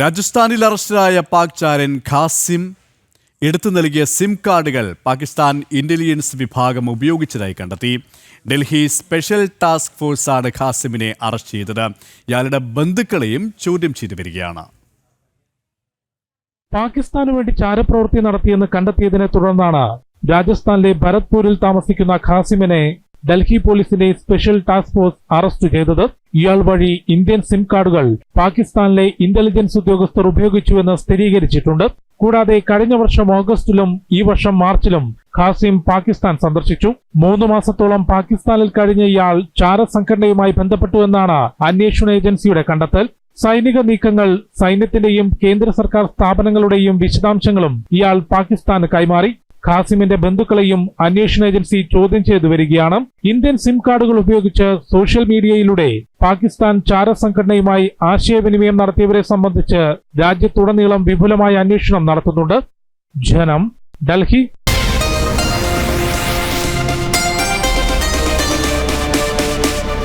രാജസ്ഥാനിൽ അറസ്റ്റിലായ പാക് ചാരൻ ഖാസിം എടുത്തു നൽകിയ സിം കാർഡുകൾ പാകിസ്ഥാൻ ഇന്റലിജൻസ് വിഭാഗം ഉപയോഗിച്ചതായി കണ്ടെത്തി. ഡൽഹി സ്പെഷ്യൽ ടാസ്ക് ഫോഴ്സാണ് ഖാസിമിനെ അറസ്റ്റ് ചെയ്തത്. ഇയാളുടെ ബന്ധുക്കളെയും ചോദ്യം ചെയ്തു വരികയാണ്. പാകിസ്ഥാനു വേണ്ടി ചാരപ്രവൃത്തി നടത്തിയെന്ന് കണ്ടെത്തിയതിനെ തുടർന്നാണ് രാജസ്ഥാനിലെ ഭരത്പൂരിൽ താമസിക്കുന്ന ഖാസിമിനെ ഡൽഹി പോലീസിന്റെ സ്പെഷ്യൽ ടാസ്ക് ഫോഴ്സ് അറസ്റ്റ് ചെയ്തത്. ഇയാൾ വഴി ഇന്ത്യൻ സിം കാർഡുകൾ പാകിസ്ഥാനിലെ ഇന്റലിജൻസ് ഉദ്യോഗസ്ഥർ ഉപയോഗിച്ചുവെന്ന് സ്ഥിരീകരിച്ചിട്ടുണ്ട്. കൂടാതെ കഴിഞ്ഞ വർഷം ഓഗസ്റ്റിലും ഈ വർഷം മാർച്ചിലും ഖാസിം പാകിസ്ഥാൻ സന്ദർശിച്ചു. മൂന്ന് മാസത്തോളം പാകിസ്ഥാനിൽ കഴിഞ്ഞ ഇയാൾ ചാരസംഘടനയുമായി ബന്ധപ്പെട്ടുവെന്നാണ് അന്വേഷണ ഏജൻസിയുടെ കണ്ടെത്തൽ. സൈനിക നീക്കങ്ങൾ സൈന്യത്തിന്റെയും കേന്ദ്ര സർക്കാർ സ്ഥാപനങ്ങളുടെയും വിശദാംശങ്ങളും ഇയാൾ പാകിസ്ഥാന് കൈമാറി. ഖാസിമിന്റെ ബന്ധുക്കളെയും അന്വേഷണ ഏജൻസി ചോദ്യം ചെയ്തു വരികയാണ്. ഇന്ത്യൻ സിം കാർഡുകൾ ഉപയോഗിച്ച് സോഷ്യൽ മീഡിയയിലൂടെ പാകിസ്ഥാൻ ചാരസംഘടനയുമായി ആശയവിനിമയം നടത്തിയവരെ സംബന്ധിച്ച് രാജ്യത്തുടനീളം വിപുലമായ അന്വേഷണം നടത്തുന്നുണ്ട്. ജനം ഡൽഹി